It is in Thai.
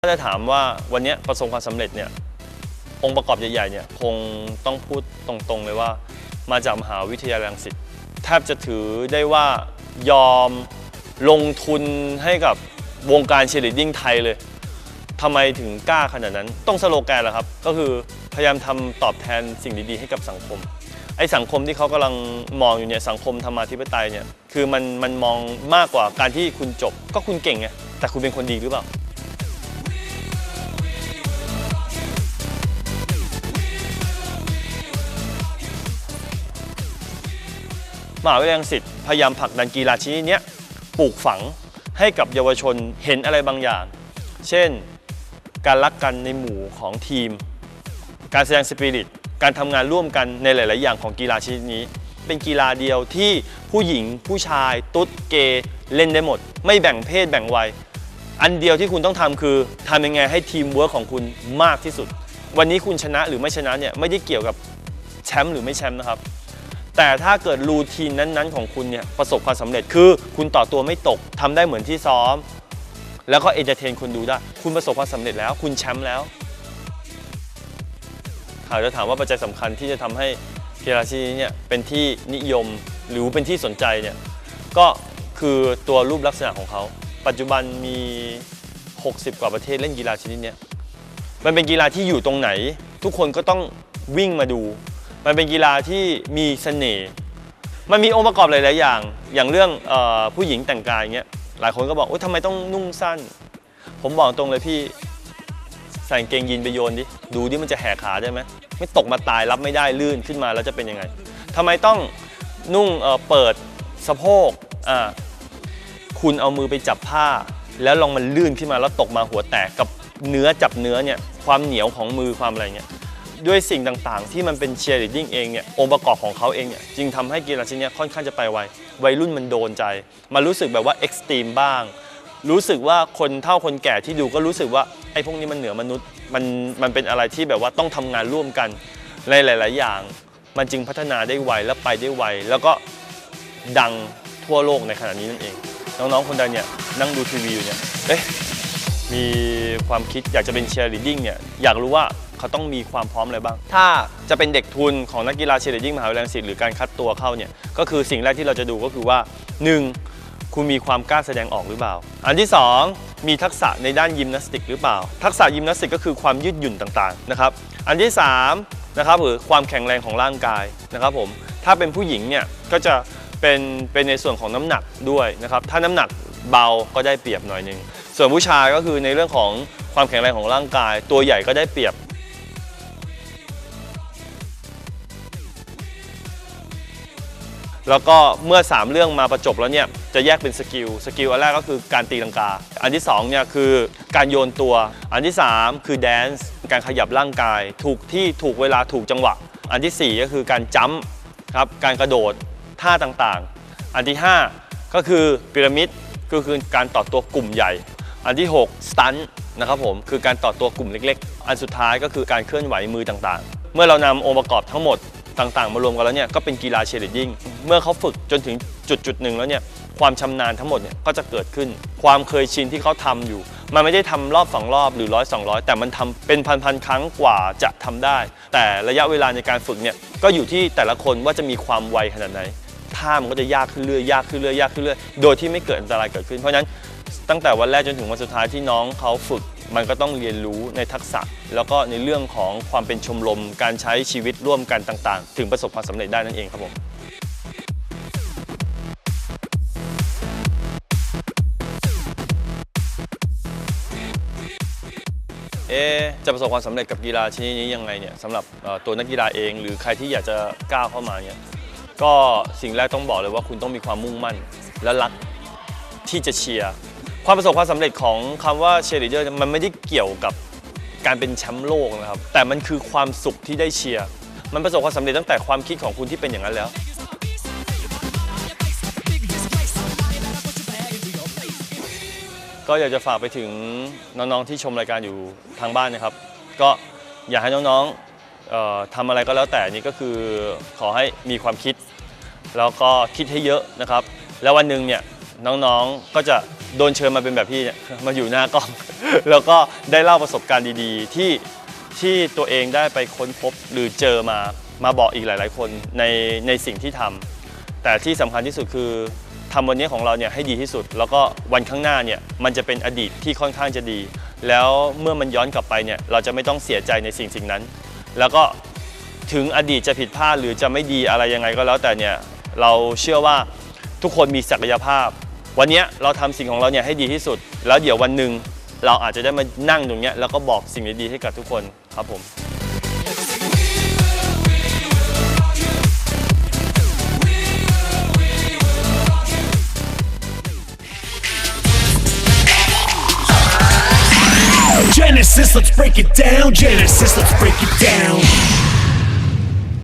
ถ้าจะถามว่าวันนี้ประสบความสำเร็จเนี่ยองค์ประกอบใหญ่ๆเนี่ยคงต้องพูดตรงๆเลยว่ามาจากมหาวิทยาลัยรังสิตแทบจะถือได้ว่ายอมลงทุนให้กับวงการเชียร์ลีดดิ้งไทยเลยทำไมถึงกล้าขนาดนั้น ต้องสโลแกนแหละครับ ก็คือพยายามทำตอบแทนสิ่งดีๆให้กับสังคม ไอ้สังคมที่เขากำลังมองอยู่เนี่ยสังคมธรรมาธิปไตยเนี่ยคือมันมันมองมากกว่าการที่คุณจบ ก็คุณเก่งไงแต่คุณเป็นคนดีหรือเปล่า มหาวิทยาลัยรังสิตพยายามผลักดันกีฬาชนิดนี้ปลูกฝังให้กับเยาวชนเห็นอะไรบางอย่าง เช่น การรักกันในหมู่ของทีม การแสดงสปิริต การทำงานร่วมกันในหลาย ๆ อย่างของกีฬาชนิดนี้ เป็นกีฬาเดียวที่ผู้หญิงผู้ชาย ตุ๊ดเกย์เล่นได้หมด ไม่แบ่งเพศแบ่งวัย อันเดียวที่คุณต้องทำคือทำยังไงให้ทีมเวิร์คของคุณมากที่สุด วันนี้คุณชนะหรือไม่ชนะเนี่ยไม่ได้เกี่ยวกับแชมป์หรือไม่แชมป์นะครับ แต่ถ้าเกิดรูทีนนั้นๆ ของคุณเนี่ยประสบความสำเร็จคือ คุณต่อตัวไม่ตกทำได้เหมือนที่ซ้อม แล้วก็เอนเตอร์เทนคนดูได้ คุณประสบความสำเร็จแล้ว คุณแชมป์แล้วหากจะถามว่าปัจจัยสำคัญที่จะทำให้กีฬาชนิดนี้เนี่ยเป็นที่นิยมหรือเป็นที่สนใจเนี่ยก็คือตัวรูปลักษณะของเขา ปัจจุบันมี 60 กว่าประเทศเล่นกีฬาชนิดเนี้ยมันเป็นกีฬาที่อยู่ตรงไหน ทุกคนก็ต้องวิ่งมาดู มันเป็นกีฬาที่มีเสน่ห์ มันมีองค์ประกอบหลาย ๆ อย่าง อย่างเรื่องออผู้หญิงแต่งกายอย่างเงี้ย หลายคนก็บอกโอ๊ยทำไมต้องนุ่งสั้น ผมบอกตรงเลยพี่ใส่กางเกงยีนไปโยนดิ ดูดิมันจะแหกขาได้ไหม ไม่ตกมาตายรับไม่ได้ลื่นขึ้นมาแล้วจะเป็นยังไงทำไมต้องนุ่งเเปิดสะโพก อ่า คุณเอามือไปจับผ้า แล้วลองมันลื่นขึ้นมาแล้วตกมาหัวแตกกับเนื้อจับเนื้อเนี่ย ความเหนียวของมือความอะไรเงี้ย ด้วยสิ่งต่างๆ ที่มันเป็นเชียร์ลีดดิ้งเองเนี่ยองค์ประกอบของเขาเองเนี่ยจึงทำให้กีฬาชนิดเนี้ค่อนข้างจะไปไววัยรุ่นมันโดนใจมารู้สึกแบบว่าเอ็กซ์ตรีมบ้าง รู้สึกว่าคนเฒ่าคนแก่ที่ดูก็รู้สึกว่าไอ้พวกนี้มันเหนือมนุษย์มันมันเป็นอะไรที่แบบว่าต้องทำงานร่วมกันในหลาย ๆ อย่าง มันจึงพัฒนาได้ไวและไปได้ไวแล้วก็ดังทั่วโลกในขณะนี้นั่นเอง น้อง ๆ คนใดเนี่ยนั่งดูทีวีอยู่เนี่ยเอ๊ะมีความคิดอยากจะเป็นเชียร์ลีดดิ้งเนี่ยอยากรู้ว่า เขาต้องมีความพร้อมอะไรบ้าง ถ้าจะเป็นเด็กทุนของนักกีฬาเชียร์ลีดดิ้งมหาวิทยาลัยรังสิตหรือการคัดตัวเข้าเนี่ยก็คือสิ่งแรกที่เราจะดูก็คือว่า 1. คุณมีความกล้าแสดงออกหรือเปล่า อันที่ 2 มีทักษะในด้านยิมนาสติกหรือเปล่า ทักษะยิมนาสติกก็คือความยืดหยุ่นต่างๆนะครับอันที่3นะครับหรือความแข็งแรงของร่างกายนะครับผมถ้าเป็นผู้หญิงเนี่ยก็จะเป็นเป็นในส่วนของน้ำหนักด้วยนะครับถ้าน้ำหนักเบาก็ได้เปรียบหน่อยหนึงส่วนผู้ชายก็คือในเรื่องของความแข็งแรงของร่างกาย ตัวใหญ่ก็ได้เปรียบ แล้วก็เมื่อ 3 เรื่องมาประจบแล้วเนี่ยจะแยกเป็นสกิล สกิลอันแรกก็คือการตีลังกา อันที่2เนี่ยคือการโยนตัว อันที่ 3 คือแดนซ์การขยับร่างกาย ถูกที่ถูกเวลาถูกจังหวะ อันทีสี่4 ก็คือการจัมป์ครับการกระโดดท่าต่างๆ อันที่ 5 ก็คือพีระมิดก็คือการต่อตัวกลุ่มใหญ่ อันที่ 6 สตันนะครับผมคือการต่อตัวกลุ่มเล็ก ๆ อันสุดท้ายก็คือการเคลื่อนไหวมือต่างๆ เมื่อเรานำองค์ประกอบทั้งหมด ต่างๆ มารวมกันแล้วเนี่ยก็เป็นกีฬาเชียร์ลีดดิ้งเมื่อเขาฝึกจนถึงจุดจุดๆหนึ่งแล้วเนี่ยความชำนาญทั้งหมดเนี่ยก็จะเกิดขึ้น ความเคยชินที่เขาทำอยู่ มันไม่ได้ทำรอบสองรอบหรือร้อยสองร้อยแต่มันทำเป็นพันๆครั้งกว่าจะทำได้ แต่ระยะเวลาในการฝึกเนี่ยก็อยู่ที่แต่ละคนว่าจะมีความไวขนาดไหนท่ามันก็จะยากขึ้นเรื่อยยากขึ้นเรื่อยยากขึ้นเรื่อยโดยที่ไม่เกิดอันตรายเกิดขึ้นเพราะฉะนั้นตั้งแต่วันแรกจนถึงวันสุดท้ายที่น้องเขาฝึก มันก็ต้องเรียนรู้ในทักษะ แล้วก็ในเรื่องของความเป็นชมรมการใช้ชีวิตร่วมกันต่างๆ ถึงประสบความสำเร็จได้นั่นเองครับผมเอะจะประสบความสำเร็จกับกีฬาชนิดนี้ยังไงเนี่ยสำหรับตัวนักกีฬาเอง หรือใครที่อยากจะก้าวเข้ามาเนี่ยก็สิ่งแรกต้องบอกเลยว่าคุณต้องมีความมุ่งมั่น และรักที่จะเชียร์ ความประสบความสำเร็จของคำว่าเชียร์ลีดเดอร์มันไม่ได้เกี่ยวกับการเป็นแชมป์โลกนะครับ แต่มันคือความสุขที่ได้เชียร์ มันประสบความสำเร็จตั้งแต่ความคิดของคุณที่เป็นอย่างนั้นแล้วก็อยากจะฝากไปถึงน้องๆที่ชมรายการอยู่ทางบ้านนะครับ ก็อยากให้น้องๆทำอะไรก็แล้วแต่นี่ก็คือขอให้มีความคิด แล้วก็คิดให้เยอะนะครับ แล้ววันหนึ่งเนี่ย น้องๆ ก็จะโดนเชิญมาเป็นแบบพี่เนี่ยมาอยู่หน้ากล้อง แล้วก็ได้เล่าประสบการณ์ดีๆ ที่ที่ตัวเองได้ไปค้นพบหรือเจอมามาบอกอีกหลาย ๆ คนในในสิ่งที่ทำแต่ที่สำคัญที่สุดคือทำวันนี้ของเราเนี่ยให้ดีที่สุด แล้วก็วันข้างหน้าเนี่ยมันจะเป็นอดีตที่ค่อนข้างจะดี แล้วเมื่อมันย้อนกลับไปเนี่ยเราจะไม่ต้องเสียใจในสิ่งสิ่งนั้น แล้วก็ถึงอดีตจะผิดพลาดหรือจะไม่ดีอะไรยังไงก็แล้วแต่เนี่ยเราเชื่อว่าทุกคนมีศักยภาพ วันนี้เราทำสิ่งของเราเนี่ยให้ดีที่สุด แล้วเดี๋ยววันหนึ่งเราอาจจะได้มานั่งตรงเนี้ยแล้วก็บอกสิ่งดีๆให้กับทุกคนครับผม Genesis, let's break it down. Genesis, let's break it down.